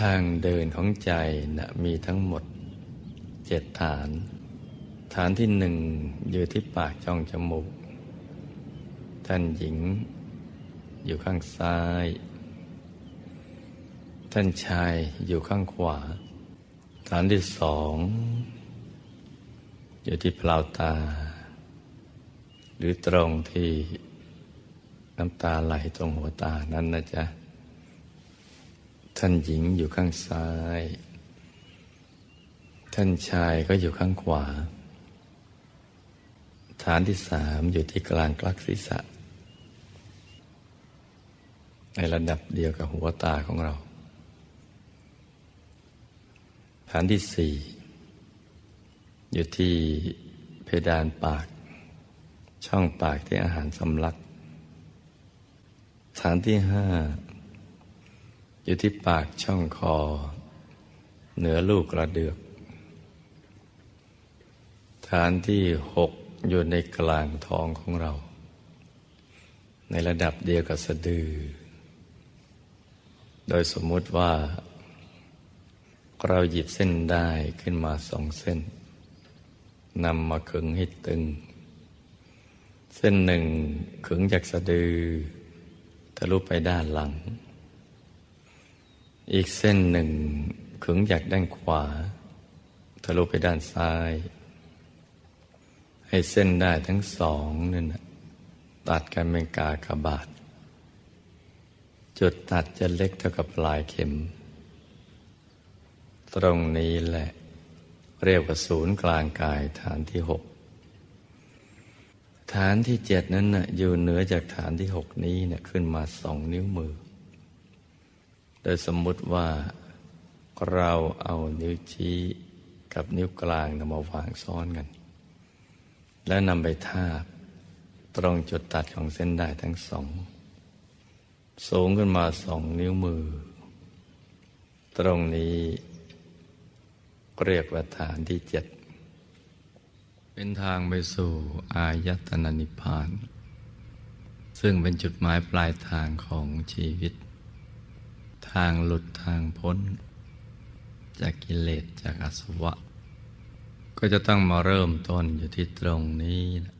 ทางเดินของใจนะมีทั้งหมดเจ็ดฐาน ฐานที่หนึ่งอยู่ที่ปากช่องจมูก ท่านหญิง อยู่ข้างซ้าย ท่านชายอยู่ข้างขวา ฐานที่สอง อยู่ที่เปล่าตา หรือตรงที่น้ำตาไหลตรงหัวตานั้นนะจ๊ะ ท่านหญิงอยู่ข้างซ้าย ท่านชายก็อยู่ข้างขวา ฐานที่สามอยู่ที่กลางกลักศีรษะ ในระดับเดียวกับหัวตาของเรา ฐานที่สี่อยู่ที่เพดานปาก ช่องปากที่อาหารสำลัก ฐานที่ห้า อยู่ที่ปากช่องคอ เหนือลูกกระเดือก ฐานที่หกอยู่ในกลางท้องของเรา ในระดับเดียวกับสะดือ โดยสมมุติว่า เราหยิบเส้นได้ขึ้นมาสองเส้นนำมาขึงให้ตึง เส้นหนึ่งขึงจากสะดือทะลุไปด้านหลัง อีกเส้นหนึ่งขึงจากด้านขวา ทะลุไปด้านซ้าย ให้เส้นได้ทั้งสองนั่นตัดกันเป็นกากบาท จุดตัดจะเล็กเท่ากับปลายเข็ม ตรงนี้แหละ เรียกว่าศูนย์กลางกายฐานที่หกฐานที่เจ็ดนั้นนะอยู่เหนือจากฐานที่หกนี้เนะขึ้นมาสองนิ้วมือ ดยสมมุติว่าเราเอานิ้วชี้กับนิ้วกลางนำมาวางซ้อนกัน แล้วนำไปทาบ ตรงจุดตัดของเส้นได้ทั้งสอง สูงขึ้นมาสองนิ้วมือ ตรงนี้เรียกว่าฐานที่เจ็ด เป็นทางไปสู่อายตนะนิพพาน ซึ่งเป็นจุดหมายปลายทางของชีวิตางหลุดทางพ้น จากกิเลสจากอสวะ ก็จะต้องมาเริ่มต้นอยู่ที่ตรงนี้นะ